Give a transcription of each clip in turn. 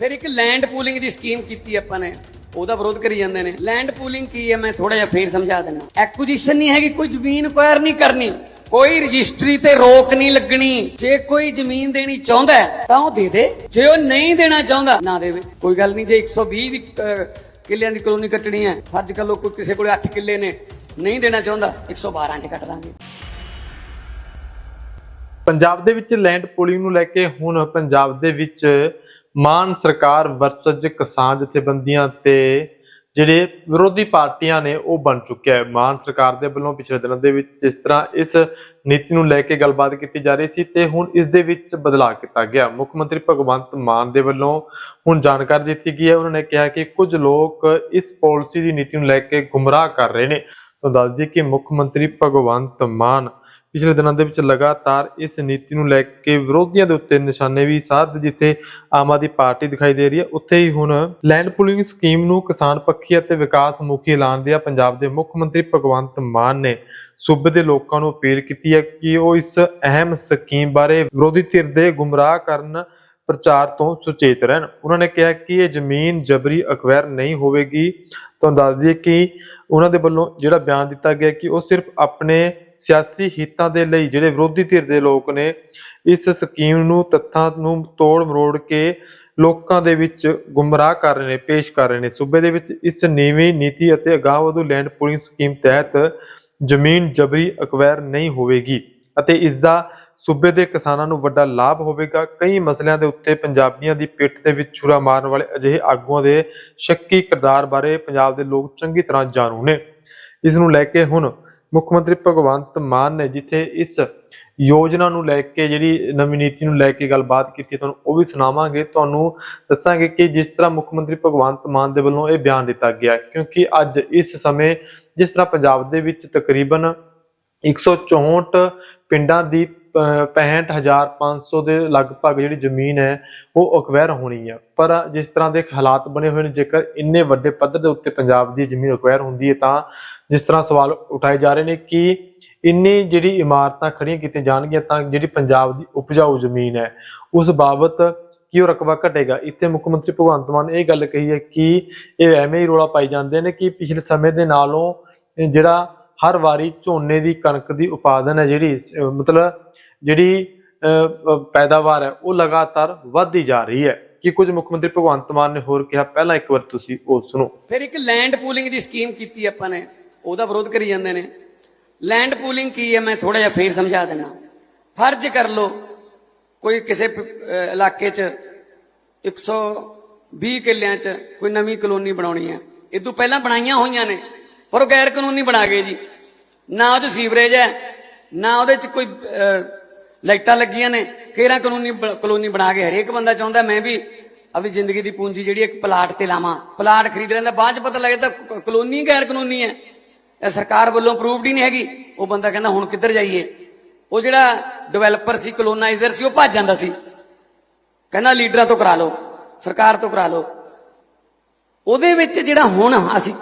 ਫਿਰ ਇੱਕ land pooling ਦੀ scheme ਕੀਤੀ ਆਪਾਂ ਨੇ। ਉਹਦਾ ਵਿਰੋਧ ਕਰੀ ਜਾਂਦੇ ਨੇ। ਲੈਂਡ ਪੂਲਿੰਗ ਕੀ ਹੈ? ਮੈਂ ਥੋੜਾ ਜਿਹਾ ਫੇਰ ਸਮਝਾ ਦਿੰਦਾ। ਐਕੁਜੀਸ਼ਨ ਨਹੀਂ ਹੈਗੀ, ਕੋਈ ਜ਼ਮੀਨ ਅਕਵਾਇਰ ਨਹੀਂ ਕਰਨੀ। ਕੋਈ ਰਜਿਸਟਰੀ ਤੇ ਰੋਕ ਨਹੀਂ ਲੱਗਣੀ। ਜੇ ਕੋਈ ਜ਼ਮੀਨ ਦੇਣੀ ਚਾਹੁੰਦਾ ਤਾਂ ਉਹ ਦੇ ਦੇ। ਜੇ ਉਹ ਨਹੀਂ ਦੇਣਾ ਚਾਹੁੰਦਾ, ਨਾ ਦੇਵੇ। ਕੋਈ ਗੱਲ ਨਹੀਂ, ਜੇ 120 ਦੀ ਕਿੱਲਿਆਂ ਦੀ ਕਲੋਨੀ ਕੱਟਣੀ ਹੈ ਅੱਜ ਕੱਲ ਕੋਈ ਕਿਸੇ ਕੋਲੇ 8 ਕਿੱਲੇ ਨੇ, ਨਹੀਂ ਦੇਣਾ ਚਾਹੁੰਦਾ 112 ਚ ਕੱਟ ਦਾਂਗੇ। ਪੰਜਾਬ ਦੇ ਵਿੱਚ ਲੈਂਡ ਪੂਲਿੰਗ ਨੂੰ ਲੈ ਕੇ ਹੁਣ ਪੰਜਾਬ ਦੇ ਵਿੱਚ ਮਾਨ ਸਰਕਾਰ ਵਰਸਜ ਕਿਸਾਨ ਜਥੇਬੰਦੀਆਂ ਤੇ ਜਿਹੜੇ ਵਿਰੋਧੀ ਪਾਰਟੀਆਂ ਨੇ ਉਹ ਬਣ ਚੁੱਕਿਆ ਹੈ। ਮਾਨ ਸਰਕਾਰ ਦੇ ਵੱਲੋਂ ਪਿਛਲੇ ਦਿਨਾਂ ਦੇ ਵਿੱਚ ਜਿਸ ਤਰ੍ਹਾਂ ਇਸ ਨੀਤੀ ਨੂੰ ਲੈ ਕੇ ਗੱਲਬਾਤ ਕੀਤੀ ਜਾ ਰਹੀ ਸੀ ਤੇ ਹੁਣ ਇਸ ਦੇ ਵਿੱਚ ਬਦਲਾਅ ਕੀਤਾ ਗਿਆ। ਮੁੱਖ ਮੰਤਰੀ ਭਗਵੰਤ ਮਾਨ ਦੇ ਵੱਲੋਂ ਹੁਣ ਜਾਣਕਾਰੀ ਦਿੱਤੀ ਗਈ ਹੈ। ਉਹਨਾਂ ਨੇ ਕਿਹਾ ਕਿ ਕੁਝ ਲੋਕ ਇਸ ਪਾਲਿਸੀ ਦੀ ਨੀਤੀ ਨੂੰ ਲੈ ਕੇ ਗੁੰਮਰਾਹ ਕਰ ਰਹੇ ਨੇ। ਤਾਂ ਦੱਸ ਦਈਏ ਕਿ ਮੁੱਖ ਮੰਤਰੀ ਭਗਵੰਤ ਮਾਨ ਪਿਛਲੇ ਦਿਨਾਂ ਦੇ ਵਿੱਚ ਲਗਾਤਾਰ ਇਸ ਨੀਤੀ ਨੂੰ ਲੈ ਕੇ ਵਿਰੋਧੀਆਂ ਦੇ ਉੱਤੇ ਨਿਸ਼ਾਨੇ ਵੀ ਸਾਧ ਜਿੱਥੇ ਆਮ ਆਦਮੀ ਪਾਰਟੀ ਦਿਖਾਈ ਦੇ ਰਹੀ ਹੈ। ਉੱਥੇ ਹੀ ਹੁਣ ਲੈਂਡ ਪੂਲਿੰਗ ਸਕੀਮ ਨੂੰ ਕਿਸਾਨ ਪੱਖੀ ਅਤੇ ਵਿਕਾਸ ਮੁਖੀ ਐਲਾਨ ਦਿਆ। ਪੰਜਾਬ ਦੇ ਮੁੱਖ ਮੰਤਰੀ ਭਗਵੰਤ ਮਾਨ ਨੇ ਸੂਬੇ ਦੇ ਲੋਕਾਂ ਨੂੰ ਅਪੀਲ ਕੀਤੀ ਹੈ ਕਿ ਉਹ ਇਸ ਅਹਿਮ ਸਕੀਮ ਬਾਰੇ ਵਿਰੋਧੀ ਧਿਰ ਦੇ ਗੁੰਮਰਾਹ ਕਰਨ ਪ੍ਰਚਾਰ ਤੋਂ ਸੁਚੇਤ ਰਹਿਣ। ਉਹਨਾਂ ਨੇ ਕਿਹਾ ਕਿ ਇਹ ਜ਼ਮੀਨ ਜਬਰੀ ਅਕਵਾਇਰ ਨਹੀਂ ਹੋਵੇਗੀ। ਤੁਹਾਨੂੰ ਦੱਸ ਦਈਏ ਕਿ ਉਹਨਾਂ ਦੇ ਵੱਲੋਂ ਜਿਹੜਾ ਬਿਆਨ ਦਿੱਤਾ ਗਿਆ ਕਿ ਉਹ ਸਿਰਫ ਆਪਣੇ ਸਿਆਸੀ ਹਿੱਤਾਂ ਦੇ ਲਈ, ਜਿਹੜੇ ਵਿਰੋਧੀ ਧਿਰ ਦੇ ਲੋਕ ਨੇ, ਇਸ ਸਕੀਮ ਨੂੰ, ਤੱਥਾਂ ਨੂੰ ਤੋੜ ਮਰੋੜ ਕੇ ਲੋਕਾਂ ਦੇ ਵਿੱਚ ਗੁੰਮਰਾਹ ਕਰ ਰਹੇ ਨੇ, ਪੇਸ਼ ਕਰ ਰਹੇ ਨੇ। ਸੂਬੇ ਦੇ ਵਿੱਚ ਇਸ ਨੀਵੀਂ ਨੀਤੀ ਅਤੇ ਅਗਾਂਹ ਵਧੂ ਲੈਂਡ ਪੂਲਿੰਗ ਸਕੀਮ ਤਹਿਤ ਜ਼ਮੀਨ ਜਬਰੀ ਅਕਵਾਇਰ ਨਹੀਂ ਹੋਵੇਗੀ ਅਤੇ ਇਸ ਦਾ ਸੂਬੇ ਦੇ ਕਿਸਾਨਾਂ ਨੂੰ ਵੱਡਾ ਲਾਭ ਹੋਵੇਗਾ। ਕਈ ਮਸਲਿਆਂ ਦੇ ਉੱਤੇ ਪੰਜਾਬੀਆਂ ਦੀ ਪਿੱਠ ਦੇ ਵਿੱਚ ਛੁਰਾ ਮਾਰਨ ਵਾਲੇ ਅਜਿਹੇ ਆਗੂਆਂ ਦੇ ਸ਼ੱਕੀ ਕਿਰਦਾਰ ਬਾਰੇ ਪੰਜਾਬ ਦੇ ਲੋਕ ਚੰਗੀ ਤਰ੍ਹਾਂ ਜਾਣੂ ਨੇ। ਇਸ ਨੂੰ ਲੈ ਕੇ ਹੁਣ ਮੁੱਖ ਮੰਤਰੀ ਭਗਵੰਤ ਮਾਨ ਨੇ ਜਿੱਥੇ ਇਸ ਯੋਜਨਾ ਨੂੰ ਲੈ ਕੇ ਜਿਹੜੀ ਨਵੀਂ ਨੀਤੀ ਨੂੰ ਲੈ ਕੇ ਗੱਲਬਾਤ ਕੀਤੀ ਤੁਹਾਨੂੰ ਉਹ ਵੀ ਸੁਣਾਵਾਂਗੇ। ਤੁਹਾਨੂੰ ਦੱਸਾਂਗੇ ਕਿ ਜਿਸ ਤਰ੍ਹਾਂ ਮੁੱਖ ਮੰਤਰੀ ਭਗਵੰਤ ਮਾਨ ਦੇ ਵੱਲੋਂ ਇਹ ਬਿਆਨ ਦਿੱਤਾ ਗਿਆ ਕਿਉਂਕਿ ਅੱਜ ਇਸ ਸਮੇਂ ਜਿਸ ਤਰ੍ਹਾਂ ਪੰਜਾਬ ਦੇ ਵਿੱਚ ਤਕਰੀਬਨ 164 ਪਿੰਡਾਂ ਦੀ 65500 ਦੇ ਲਗਭਗ ਜਿਹੜੀ ਜ਼ਮੀਨ ਹੈ, ਉਹ ਅਕਵਾਇਰ ਹੋਣੀ ਹੈ ਪਰ ਜਿਸ ਤਰ੍ਹਾਂ ਦੇ ਹਾਲਾਤ ਬਣੇ ਹੋਏ ਨੇ, ਜੇਕਰ ਇੰਨੇ ਵੱਡੇ ਪੱਧਰ ਦੇ ਉੱਤੇ ਪੰਜਾਬ ਦੀ ਜ਼ਮੀਨ ਅਕਵਾਇਰ ਹੁੰਦੀ ਹੈ, ਤਾਂ ਜਿਸ ਤਰ੍ਹਾਂ ਸਵਾਲ ਉਠਾਏ ਜਾ ਰਹੇ ਨੇ ਕਿ ਇੰਨੀ ਜਿਹੜੀ ਇਮਾਰਤਾਂ ਖੜੀਆਂ ਕੀਤੀਆਂ ਜਾਣਗੀਆਂ, ਤਾਂ ਜਿਹੜੀ ਪੰਜਾਬ ਦੀ ਉਪਜਾਊ ਜ਼ਮੀਨ ਹੈ, ਉਸ ਬਾਬਤ ਕੀ ਉਹ ਰਕਬਾ ਘਟੇਗਾ? ਇੱਥੇ ਮੁੱਖ ਮੰਤਰੀ ਭਗਵੰਤ ਮਾਨ ਇਹ ਗੱਲ ਕਹੀ ਹੈ ਕਿ ਇਹ ਐਵੇਂ ਹੀ ਰੋਲਾ ਪਾਈ ਜਾਂਦੇ ਨੇ ਕਿ ਪਿਛਲੇ ਸਮੇਂ ਦੇ ਨਾਲੋਂ ਜਿਹੜਾ ਹਰ ਵਾਰੀ ਝੋਨੇ ਦੀ ਕਣਕ ਦੀ ਉਪਾਦਨ ਹੈ ਜਿਹੜੀ ਮਤਲਬ ਜਿਹੜੀ ਪੈਦਾਵਾਰ ਹੈ, ਉਹ ਲਗਾਤਾਰ ਵੱਧਦੀ ਜਾ ਰਹੀ ਹੈ। ਕਿ ਕੁਝ ਮੁੱਖ ਮੰਤਰੀ ਭਗਵੰਤ ਮਾਨ ਨੇ ਹੋਰ ਕਿਹਾ? ਪਹਿਲਾਂ ਇੱਕ ਵਾਰ ਤੁਸੀਂ ਉਹ ਸੁਣੋ। ਫਿਰ ਇੱਕ ਲੈਂਡ ਪੂਲਿੰਗ ਦੀ ਸਕੀਮ ਕੀਤੀ ਆਪਾਂ ਨੇ, ਉਹਦਾ ਵਿਰੋਧ ਕਰੀ ਜਾਂਦੇ ਨੇ। ਲੈਂਡ ਪੂਲਿੰਗ ਕੀ ਹੈ? ਮੈਂ ਥੋੜਾ ਜਿਹਾ ਫੇਰ ਸਮਝਾ ਦਿੰਦਾ। ਫਰਜ਼ ਕਰ ਲਓ, ਕੋਈ ਕਿਸੇ ਪ- ਅਹ, ਇਲਾਕੇ 'ਚ 120 ਕਿੱਲਿਆਂ 'ਚ ਕੋਈ ਨਵੀਂ ਕਲੋਨੀ ਬਣਾਉਣੀ ਹੈ। ਇਹ ਤੋਂ ਪਹਿਲਾਂ ਬਣਾਈਆਂ ਹੋਈਆਂ ਨੇ। ਪਰ ਉਹ ਗੈਰ ਕਾਨੂੰਨੀ ਬਣਾ ਗਏ ਜੀ। ਨਾ ਉਹਦੇ ਸੀਵਰੇਜ ਹੈ, ਨਾ ਉਹਦੇ 'ਚ ਕੋਈ ਲਾਈਟਾਂ ਲੱਗੀਆਂ ਨੇ। ਕੇਰਾ ਕਾਨੂੰਨੀ ਬ- ਕਲੋਨੀ ਬਣਾ ਕੇ ਹਰੇਕ ਬੰਦਾ ਚਾਹੁੰਦਾ, ਮੈਂ ਵੀ ਆਪਣੀ ਜ਼ਿੰਦਗੀ ਦੀ ਪੂੰਜੀ ਜਿਹੜੀ ਇੱਕ ਪਲਾਟ ਤੇ ਲਾਵਾਂ। ਪਲਾਟ ਖਰੀਦ ਲੈਂਦਾ, ਬਾਅਦ ਚ ਪਤਾ ਲੱਗਦਾ ਕ- ਕਲੋਨੀ ਗੈਰ ਕਾਨੂੰਨੀ ਹੈ। ਇਹ ਸਰਕਾਰ ਵੱਲੋਂ ਅਪਰੂਵਡ ਹੀ ਨਹੀਂ ਹੈਗੀ। ਉਹ ਬੰਦਾ ਕਹਿੰਦਾ, ਹੁਣ ਕਿੱਧਰ ਜਾਈਏ? ਉਹ ਜਿਹੜਾ ਡਿਵੈਲਪਰ ਸੀ ਕਲੋਨਾਈਜ਼ਰ ਸੀ, ਉਹ ਭੱਜ ਜਾਂਦਾ ਸੀ। ਕਹਿੰਦਾ, ਲੀਡਰਾਂ ਤੋਂ ਕਰਾ ਲਓ, ਸਰਕਾਰ ਤੋਂ ਕਰਾ ਲਓ। ਉਹਦੇ ਵਿੱਚ ਜਿਹੜਾ ਹੁਣ ਅਸੀਂ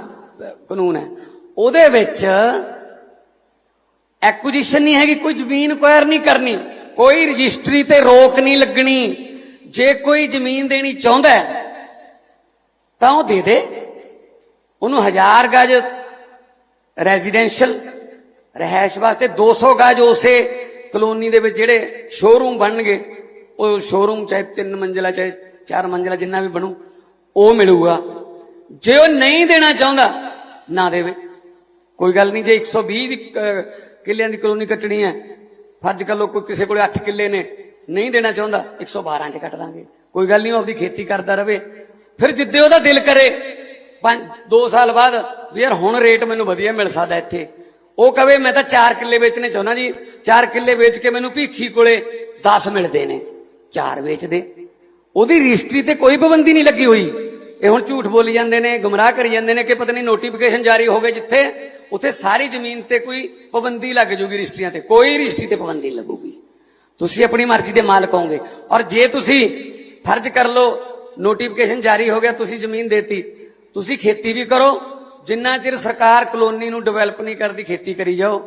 ਕਾਨੂੰਨ ਹੈ। ਉਹਦੇ ਵਿੱਚ ਐਕੁਜੀਸ਼ਨ ਨਹੀਂ ਹੈਗੀ, ਕੋਈ ਜ਼ਮੀਨ ਐਕਵਾਇਰ ਨਹੀਂ ਕਰਨੀ, ਕੋਈ ਰਜਿਸਟਰੀ ਤੇ ਰੋਕ ਨਹੀਂ ਲੱਗਣੀ। ਜੇ ਕੋਈ ਜ਼ਮੀਨ ਦੇਣੀ ਚਾਹੁੰਦਾ ਤਾਂ ਉਹ ਦੇ ਦੇ। ਉਹਨੂੰ ਹਜ਼ਾਰ ਗਜ ਰੈਜ਼ੀਡੈਂਸ਼ੀਅਲ ਰਹਿائش ਵਾਸਤੇ 200 ਗਜ ਉਸੇ ਕਲੋਨੀ ਦੇ ਵਿੱਚ ਜਿਹੜੇ ਸ਼ੋਰੂਮ ਬਣਨਗੇ, ਉਹ ਸ਼ੋਰੂਮ ਚਾਹੇ ਤਿੰਨ ਮੰਜ਼ਲਾ, ਚਾਹੇ ਚਾਰ ਮੰਜ਼ਲਾ ਜਿੰਨਾ ਵੀ ਬਣੂ, ਉਹ ਮਿਲੂਗਾ। ਜੇ ਉਹ ਨਹੀਂ ਦੇਣਾ ਚਾਹੁੰਦਾ ਨਾ ਦੇਵੇ। ਕੋਈ ਗੱਲ ਨਹੀਂ, ਜੇ 120 ਦੀ ਕਿੱਲਿਆਂ ਦੀ ਕਲੋਨੀ ਕੱਟਣੀ ਹੈ ਫੱਜ ਕਰ ਕੋਈ ਕਿਸੇ ਕੋਲੇ 8 ਕਿੱਲੇ ਨੇ, ਨਹੀਂ ਦੇਣਾ ਚਾਹੁੰਦਾ 112 ਚ ਕੱਟ ਦਾਂਗੇ। ਕੋਈ ਗੱਲ ਨਹੀਂ, ਉਹ ਆਪਦੀ ਖੇਤੀ ਕਰਦਾ ਰਵੇ। ਫਿਰ ਜਿੱਦੇ ਉਹਦਾ ਦਿਲ ਕਰੇ, ਪੰਜ 2 ਸਾਲ ਬਾਅਦ, ਵੀ ਯਾਰ ਹੁਣ ਰੇਟ ਮੈਨੂੰ ਵਧੀਆ ਮਿਲ ਸਕਦਾ ਇੱਥੇ। ਉਹ ਕਵੇ, ਮੈਂ ਤਾਂ 4 ਕਿੱਲੇ ਵੇਚਣੇ ਚਾਹੁੰਦਾ ਜੀ। 4 ਕਿੱਲੇ ਵੇਚ ਕੇ ਮੈਨੂੰ ਭੀਖੀ ਕੋਲੇ 10 ਮਿਲਦੇ ਨੇ। 4 ਵੇਚ ਦੇ ਉਹਦੀ ਰਜਿਸਟਰੀ ਤੇ ਕੋਈ ਪਾਬੰਦੀ ਨਹੀਂ ਲੱਗੀ ਹੋਈ। ਇਹ ਹੁਣ ਝੂਠ ਬੋਲੀ ਜਾਂਦੇ ਨੇ, ਗੁੰਮਰਾਹ ਕਰੀ ਜਾਂਦੇ ਨੇ ਕਿ ਪਤਾ ਨਹੀਂ ਨੋਟੀਫਿਕੇਸ਼ਨ ਜਾਰੀ ਹੋ ਗਏ ਜਿੱਥੇ, ਉੱਥੇ ਸਾਰੀ ਜ਼ਮੀਨ ਤੇ ਕੋਈ ਪਾਬੰਦੀ ਲੱਗ ਜੂਗੀ ਰਜਿਸਟਰੀਆਂ ਤੇ, ਕੋਈ ਰਜਿਸਟਰੀ ਤੇ ਪਾਬੰਦੀ ਲੱਗੂਗੀ। ਤੁਸੀਂ ਆਪਣੀ ਮਰਜ਼ੀ ਦੇ ਮਾਲਕ ਹੋਗੇ ਔਰ ਜੇ ਤੁਸੀਂ ਫਰਜ਼ ਕਰ ਲਓ ਨੋਟੀਫਿਕੇਸ਼ਨ ਜਾਰੀ ਹੋ ਗਿਆ, ਤੁਸੀਂ ਜ਼ਮੀਨ ਦੇਤੀ, ਤੁਸੀਂ ਖੇਤੀ ਵੀ ਕਰੋ, ਜਿੰਨਾ ਚਿਰ ਸਰਕਾਰ ਕਲੋਨੀ ਨੂੰ ਡਿਵੈਲਪ ਨਹੀਂ ਕਰਦੀ, ਖੇਤੀ ਕਰੀ ਜਾਓ।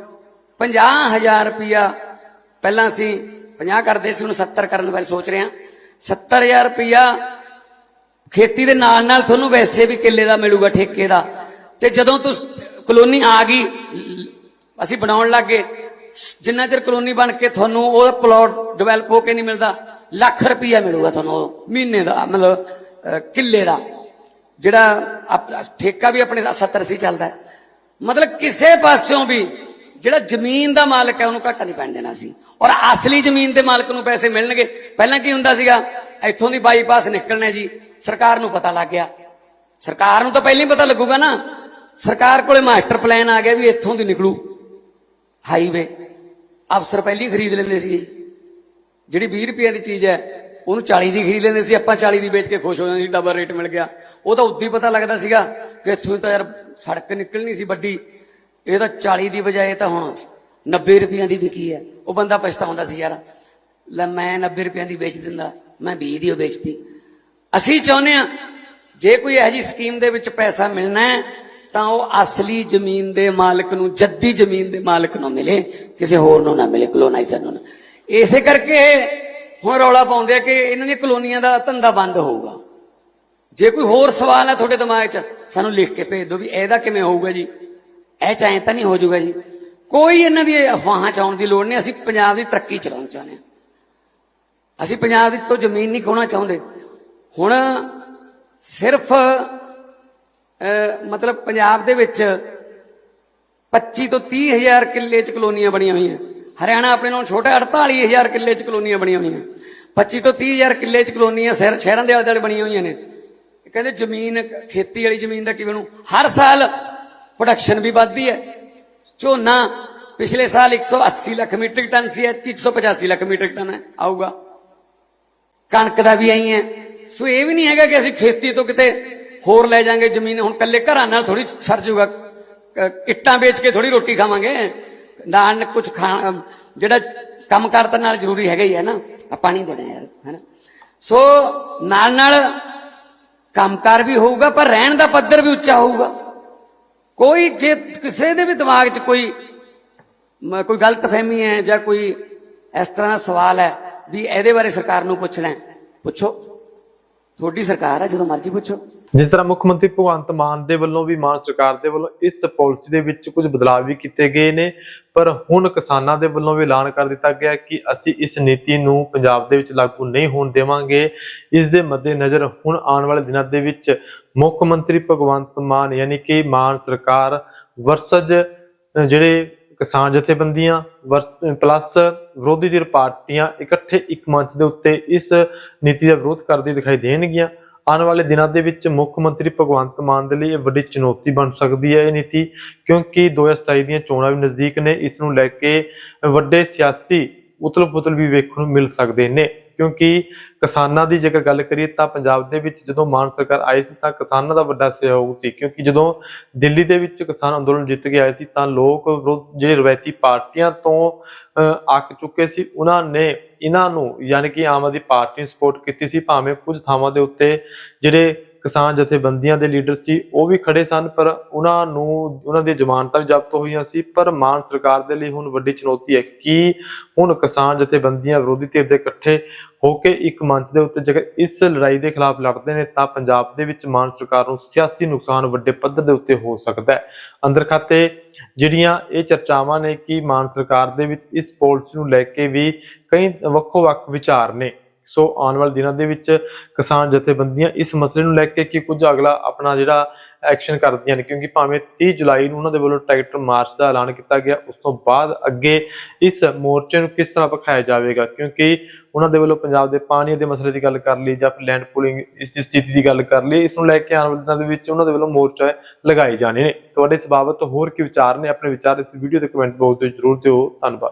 50000 ਰੁਪਇਆ ਪਹਿਲਾਂ ਅਸੀਂ 50 ਕਰਦੇ ਸੀ, ਹੁਣ 70 ਕਰਨ ਬਾਰੇ ਸੋਚ ਰਹੇ ਹਾਂ। 70000 ਰੁਪਇਆ ਖੇਤੀ ਦੇ ਨਾਲ ਨਾਲ ਤੁਹਾਨੂੰ ਵੈਸੇ ਵੀ ਕਿੱਲੇ ਦਾ ਮਿਲੂਗਾ, ਠੇਕੇ ਦਾ। ਤੇ ਜਦੋਂ ਤੁਸੀਂ ਕਲੋਨੀ ਆ ਗਈ ਅਸੀਂ ਬਣਾਉਣ ਲੱਗੇ। ਜਿੰਨਾ ਚਿਰ ਕਲੋਨੀ ਬਣ ਕੇ ਤੁਹਾਨੂੰ ਉਹ ਪਲਾਟ ਡਿਵੈਲਪ ਹੋ ਕੇ ਨਹੀਂ ਮਿਲਦਾ, ਲੱਖ ਰੁਪਈਆ ਮਿਲੂਗਾ ਤੁਹਾਨੂੰ ਉਹ ਮਹੀਨੇ ਦਾ, ਮਤਲਬ ਕਿੱਲੇ ਦਾ। ਜਿਹੜਾ ਠੇਕਾ ਵੀ ਆਪਣੇ 70 ਸੀ ਚੱਲਦਾ ਮਤਲਬ ਕਿਸੇ ਪਾਸਿਓਂ ਵੀ ਜਿਹੜਾ ਜ਼ਮੀਨ ਦਾ ਮਾਲਕ ਹੈ, ਉਹਨੂੰ ਘਾਟਾ ਨਹੀਂ ਪੈਣ ਦੇਣਾ ਸੀ। ਔਰ ਅਸਲੀ ਜ਼ਮੀਨ ਦੇ ਮਾਲਕ ਨੂੰ ਪੈਸੇ ਮਿਲਣਗੇ। ਪਹਿਲਾਂ ਕੀ ਹੁੰਦਾ ਸੀਗਾ? ਇੱਥੋਂ ਦੀ ਬਾਈਪਾਸ ਨਿਕਲਣਾ ਜੀ, ਸਰਕਾਰ ਨੂੰ ਪਤਾ ਲੱਗ ਗਿਆ। ਸਰਕਾਰ ਨੂੰ ਤਾਂ ਪਹਿਲਾਂ ਹੀ ਪਤਾ ਲੱਗੂਗਾ ਨਾ। ਸਰਕਾਰ ਕੋਲੇ ਮਾਸਟਰ ਪਲਾਨ ਆ ਗਿਆ ਵੀ ਇੱਥੋਂ ਦੀ ਨਿਕਲੂ। ਹਾਈਵੇ। ਅਫਸਰ ਪਹਿਲੀ ਖਰੀਦ ਲੈਂਦੇ ਸੀ ਜਿਹੜੀ 20 ਰੁਪਏ ਦੀ ਚੀਜ਼ ਹੈ, ਉਹਨੂੰ 40 ਦੀ ਖਰੀਦ ਲੈਂਦੇ ਸੀ। ਆਪਾਂ 40 ਦੀ ਵੇਚ ਕੇ ਖੁਸ਼ ਹੋ ਜਾਂਦੇ ਸੀ ਡਬਲ ਰੇਟ ਮਿਲ ਗਿਆ। ਉਹ ਤਾਂ ਉਦੋਂ ਹੀ ਪਤਾ ਲੱਗਦਾ ਸੀਗਾ ਕਿ ਇੱਥੋਂ ਤਾਂ ਯਾਰ ਸੜਕ ਨਿਕਲਣੀ ਸੀ ਵੱਡੀ। ਇਹ ਤਾਂ 40 ਦੀ ਬਜਾਏ ਤਾਂ ਹੁਣ 90 ਰੁਪਈਆਂ ਦੀ ਵਿਕੀ ਹੈ। ਉਹ ਬੰਦਾ ਪਛਤਾਉਂਦਾ ਸੀ ਯਾਰ, ਲੈ ਮੈਂ 90 ਰੁਪਈਆਂ ਦੀ ਵੇਚ ਦਿੰਦਾ। ਮੈਂ 20 ਦੀ ਉਹ ਵੇਚਤੀ। ਅਸੀਂ ਚਾਹੁੰਦੇ ਆ ਜੇ ਕੋਈ ਇਹੋ ਜੀ ਸਕੀਮ ਦੇ ਵਿੱਚ ਪੈਸਾ ਮਿਲਣਾ ਹੈ, ਤਾਂ ਉਹ ਅਸਲੀ ਜ਼ਮੀਨ ਦੇ ਮਾਲਕ ਨੂੰ, ਜੱਦੀ ਜ਼ਮੀਨ ਦੇ ਮਾਲਕ ਨੂੰ ਮਿਲੇ, ਕਿਸੇ ਹੋਰ ਨੂੰ ਨਾ ਮਿਲੇ ਕਲੋਨਾਈਜ਼ਰ ਨੂੰ ਨਾ। ਇਸੇ ਕਰਕੇ ਹੁਣ ਰੌਲਾ ਪਾਉਂਦੇ ਆ ਕਿ ਇਹਨਾਂ ਦੀਆਂ ਕਲੋਨੀਆਂ ਦਾ ਧੰਦਾ ਬੰਦ ਹੋਊਗਾ। ਜੇ ਕੋਈ ਹੋਰ ਸਵਾਲ ਹੈ ਤੁਹਾਡੇ ਦਿਮਾਗ 'ਚ, ਸਾਨੂੰ ਲਿਖ ਕੇ ਭੇਜ ਦਿਓ ਵੀ ਇਹਦਾ ਕਿਵੇਂ ਹੋਊਗਾ ਜੀ। ਇਹ ਚਾਹੇ ਤਾਂ ਨਹੀਂ ਹੋ ਜਾਊਗਾ ਜੀ। ਕੋਈ ਇਹਨਾਂ ਦੀ ਅਫਵਾਹਾਂ ਚ ਆਉਣ ਦੀ ਲੋੜ ਨਹੀਂ, ਅਸੀਂ ਪੰਜਾਬ ਦੀ ਤਰੱਕੀ ਚਲਾਉਣਾ ਚਾਹੁੰਦੇ ਹਾਂ। ਅਸੀਂ ਪੰਜਾਬ ਦੀ ਤੋਂ ਜ਼ਮੀਨ ਨਹੀਂ ਖੋਣਾ ਚਾਹੁੰਦੇ। ਹੁਣ ਸਿਰਫ ਮਤਲਬ ਪੰਜਾਬ ਦੇ ਵਿੱਚ 25 ਤੋਂ 30 ਹਜ਼ਾਰ ਕਿੱਲੇ ਚ ਕਲੋਨੀਆਂ ਬਣੀਆਂ ਹੋਈਆਂ। ਹਰਿਆਣਾ ਆਪਣੇ ਨਾਲੋਂ ਛੋਟਾ 48 ਹਜ਼ਾਰ ਕਿੱਲੇ ਚ ਕਲੋਨੀਆਂ ਬਣੀਆਂ ਹੋਈਆਂ। 25 ਤੋਂ 30 ਹਜ਼ਾਰ ਕਿੱਲੇ ਚ ਕਲੋਨੀਆਂ ਸ਼ਹਿਰ- ਸ਼ਹਿਰਾਂ ਦੇ ਆਲੇ ਦੁਆਲੇ ਬਣੀਆਂ ਹੋਈਆਂ ਨੇ। ਕਹਿੰਦੇ ਜ਼ਮੀਨ, ਖੇਤੀ ਵਾਲੀ ਜ਼ਮੀਨ ਦਾ ਕਿਵੇਂ ਨੂੰ? ਹਰ ਸਾਲ ਪ੍ਰੋਡਕਸ਼ਨ ਵੀ ਵੱਧਦੀ ਹੈ। ਝੋਨਾ ਪਿਛਲੇ ਸਾਲ 180 ਲੱਖ ਮੀਟ੍ਰਿਕ ਟਨ ਸੀ, ਐਤਕੀ 185 ਲੱਖ ਮੀਟ੍ਰਿਕ ਟਨ ਹੈ ਆਊਗਾ। ਕਣਕ ਦਾ ਵੀ ਆਈ ਹੈ। ਸੋ ਇਹ ਵੀ ਨਹੀਂ ਹੈਗਾ ਕਿ ਅਸੀਂ ਖੇਤੀ ਤੋਂ ਕਿਤੇ ਹੋਰ ਲੈ ਜਾਾਂਗੇ ਜ਼ਮੀਨ। ਹੁਣ ਕੱਲੇ ਘਰਾਂ ਨਾਲ ਥੋੜੀ ਸਰ ਜੂਗਾ। ਇੱਟਾਂ ਵੇਚ ਕੇ ਥੋੜੀ ਰੋਟੀ ਖਾਵਾਂਗੇ। ਨਾਲ ਕੁਝ ਖਾ, ਜਿਹੜਾ ਕੰਮ ਕਰਤਾ ਨਾਲ ਜ਼ਰੂਰੀ ਹੈਗਾ ਹੀ ਹੈ ਨਾ। ਆ ਪਾਣੀ ਦੇਣਾ ਯਾਰ ਹੈਨਾ ਸੋ ਨਾਲ ਨਾਲ ਕੰਮਕਾਰ ਵੀ ਹੋਊਗਾ, ਪਰ ਰਹਿਣ ਦਾ ਪੱਧਰ ਵੀ ਉੱਚਾ ਹੋਊਗਾ। ਕੋਈ ਜੇ ਕਿਸੇ ਦੇ ਵੀ ਦਿਮਾਗ 'ਚ ਕੋਈ ਮ- ਕੋਈ ਗਲਤਫਹਿਮੀ ਹੈ ਜਾਂ ਕੋਈ ਇਸ ਤਰ੍ਹਾਂ ਦਾ ਸਵਾਲ ਹੈ ਵੀ ਇਹਦੇ ਬਾਰੇ ਸਰਕਾਰ ਨੂੰ ਪੁੱਛਣਾ ਹੈ। ਪੁੱਛੋ। ਤੁਹਾਡੀ ਸਰਕਾਰ ਹੈ ਜਦੋਂ ਮਰਜ਼ੀ ਪੁੱਛੋ। ਜਿਸ ਤਰ੍ਹਾਂ ਮੁੱਖ ਮੰਤਰੀ ਭਗਵੰਤ ਮਾਨ ਦੇ ਵੱਲੋਂ ਵੀ, ਮਾਨ ਸਰਕਾਰ ਦੇ ਵੱਲੋਂ ਇਸ ਪਾਲਿਸੀ ਦੇ ਵਿੱਚ ਕੁਝ ਬਦਲਾਅ ਵੀ ਕੀਤੇ ਗਏ ਨੇ। ਪਰ ਹੁਣ ਕਿਸਾਨਾਂ ਦੇ ਵੱਲੋਂ ਵੀ ਐਲਾਨ ਕਰ ਦਿੱਤਾ ਗਿਆ ਕਿ ਅਸੀਂ ਇਸ ਨੀਤੀ ਨੂੰ ਪੰਜਾਬ ਦੇ ਵਿੱਚ ਲਾਗੂ ਨਹੀਂ ਹੋਣ ਦੇਵਾਂਗੇ। ਇਸ ਦੇ ਮੱਦੇਨਜ਼ਰ ਹੁਣ ਆਉਣ ਵਾਲੇ ਦਿਨਾਂ ਦੇ ਵਿੱਚ ਮੁੱਖ ਮੰਤਰੀ ਭਗਵੰਤ ਮਾਨ, ਯਾਨੀ ਕਿ ਮਾਨ ਸਰਕਾਰ ਵਰਸਜ ਜਿਹੜੇ ਕਿਸਾਨ ਜਥੇਬੰਦੀਆਂ ਵਰਸ, ਪਲੱਸ ਵਿਰੋਧੀ ਧਿਰ ਪਾਰਟੀਆਂ ਇਕੱਠੇ ਇੱਕ ਮੰਚ ਦੇ ਉੱਤੇ ਇਸ ਨੀਤੀ ਦਾ ਵਿਰੋਧ ਕਰਦੀ ਦਿਖਾਈ ਦੇਣਗੀਆਂ। ਆਉਣ ਵਾਲੇ ਦਿਨਾਂ ਦੇ ਵਿੱਚ ਮੁੱਖ ਮੰਤਰੀ ਭਗਵੰਤ ਮਾਨ ਦੇ ਲਈ ਇਹ ਵੱਡੀ ਚੁਣੌਤੀ ਬਣ ਸਕਦੀ ਹੈ ਇਹ ਨੀਤੀ, ਕਿਉਂਕਿ 2027 ਦੀਆਂ ਚੋਣਾਂ ਵੀ ਨਜ਼ਦੀਕ ਨੇ, ਇਸ ਨੂੰ ਲੈ ਕੇ ਵੱਡੇ ਸਿਆਸੀ ਉਤਲ-ਪੁਤਲ ਵੀ ਵੇਖਣ ਨੂੰ ਮਿਲ ਸਕਦੇ ਨੇ। ਕਿਉਂਕਿ ਕਿਸਾਨਾਂ ਦੀ ਜੇਕਰ ਗੱਲ ਕਰੀਏ ਤਾਂ ਪੰਜਾਬ ਦੇ ਵਿੱਚ ਜਦੋਂ ਮਾਨ ਸਰਕਾਰ ਆਈ ਸੀ ਤਾਂ ਕਿਸਾਨਾਂ ਦਾ ਵੱਡਾ ਸਹਿਯੋਗ ਸੀ। ਕਿਉਂਕਿ ਜਦੋਂ ਦਿੱਲੀ ਦੇ ਵਿੱਚ ਕਿਸਾਨ ਅੰਦੋਲਨ ਜਿੱਤ ਕੇ ਆਏ ਸੀ ਤਾਂ ਲੋਕ ਵਿਰੋਧ- ਜਿਹੜੇ ਰਵਾਇਤੀ ਪਾਰਟੀਆਂ ਤੋਂ ਅੱਕ ਚੁੱਕੇ ਸੀ। ਉਹਨਾਂ ਨੇ ਇਹਨਾਂ ਨੂੰ ਯਾਨੀ ਕਿ ਆਮ ਆਦਮੀ ਪਾਰਟੀ ਨੂੰ ਸਪੋਰਟ ਕੀਤੀ ਸੀ। ਭਾਵੇਂ ਕੁਝ ਥਾਵਾਂ ਦੇ ਉੱਤੇ ਜਿਹੜੇ ਕਿਸਾਨ ਜਥੇਬੰਦੀਆਂ ਦੇ ਲੀਡਰ ਸੀ, ਉਹ ਵੀ ਖੜੇ ਸਨ, ਪਰ ਉਹਨਾਂ ਨੂੰ, ਉਹਨਾਂ ਦੀ ਜ਼ਮਾਨਤਾਂ ਵੀ ਜ਼ਬਤ ਹੋਈਆਂ ਸੀ, ਪਰ ਮਾਨ ਸਰਕਾਰ ਦੇ ਲਈ ਹੁਣ ਵੱਡੀ ਚੁਣੌਤੀ ਹੈ ਕਿ ਹੁਣ ਕਿਸਾਨ ਜਥੇਬੰਦੀਆਂ ਵਿਰੋਧੀ ਧਿਰ ਦੇ ਇਕੱਠੇ ਹੋ ਕੇ ਇੱਕ ਮੰਚ ਦੇ ਉੱਤੇ ਜੇਕਰ ਇਸ ਲੜਾਈ ਦੇ ਖਿਲਾਫ ਲੜਦੇ ਨੇ, ਤਾਂ ਪੰਜਾਬ ਦੇ ਵਿੱਚ ਮਾਨ ਸਰਕਾਰ ਨੂੰ ਸਿਆਸੀ ਨੁਕਸਾਨ ਵੱਡੇ ਪੱਧਰ ਦੇ ਉੱਤੇ ਹੋ ਸਕਦਾ ਹੈ। ਅੰਦਰ ਖਾਤੇ ਜਿਹੜੀਆਂ ਇਹ ਚਰਚਾਵਾਂ ਨੇ ਕਿ ਮਾਨ ਸਰਕਾਰ ਦੇ ਵਿੱਚ ਇਸ ਪਾਲਿਸੀ ਨੂੰ ਲੈ ਕੇ ਵੀ ਕਈ ਵੱਖੋ-ਵੱਖ ਵਿਚਾਰ ਨੇ। ਸੋ ਆਉਣ ਵਾਲੇ ਦਿਨਾਂ ਦੇ ਵਿੱਚ ਕਿਸਾਨ ਜਥੇਬੰਦੀਆਂ ਇਸ ਮਸਲੇ ਨੂੰ ਲੈ ਕੇ ਕਿ ਕੁਝ ਅਗਲਾ ਆਪਣਾ ਜਿਹੜਾ ਐਕਸ਼ਨ ਕਰਦੀਆਂ ਨੇ, ਕਿਉਂਕਿ ਭਾਵੇਂ 30 ਜੁਲਾਈ ਨੂੰ ਉਹਨਾਂ ਦੇ ਵੱਲੋਂ ਟਰੈਕਟਰ ਮਾਰਚ ਦਾ ਐਲਾਨ ਕੀਤਾ ਗਿਆ, ਉਸ ਤੋਂ ਬਾਅਦ ਅੱਗੇ ਇਸ ਮੋਰਚੇ ਨੂੰ ਕਿਸ ਤਰ੍ਹਾਂ ਵਿਖਾਇਆ ਜਾਵੇਗਾ? ਕਿਉਂਕਿ ਉਹਨਾਂ ਦੇ ਵੱਲੋਂ ਪੰਜਾਬ ਦੇ ਪਾਣੀ ਦੇ ਮਸਲੇ ਦੀ ਗੱਲ ਕਰ ਲਈ ਜਾਂ ਫਿਰ ਲੈਂਡ ਪੂਲਿੰਗ ਇਸ ਦੀ ਸਥਿਤੀ ਦੀ ਗੱਲ ਕਰ ਲਈ, ਇਸ ਨੂੰ ਲੈ ਕੇ ਆਉਣ ਵਾਲੇ ਦਿਨਾਂ ਦੇ ਵਿੱਚ ਉਹਨਾਂ ਦੇ ਵੱਲੋਂ ਮੋਰਚਾ ਲਗਾਏ ਜਾਣੇ ਨੇ। ਤੁਹਾਡੇ ਇਸ ਬਾਬਤ ਹੋਰ ਕੀ ਵਿਚਾਰ ਨੇ, ਆਪਣੇ ਵਿਚਾਰ ਇਸ ਵੀਡੀਓ ਦੇ ਕਮੈਂਟ ਬਾਕਸ ਵਿੱਚ ਜ਼ਰੂਰ ਦਿਓ। ਧੰਨਵਾਦ।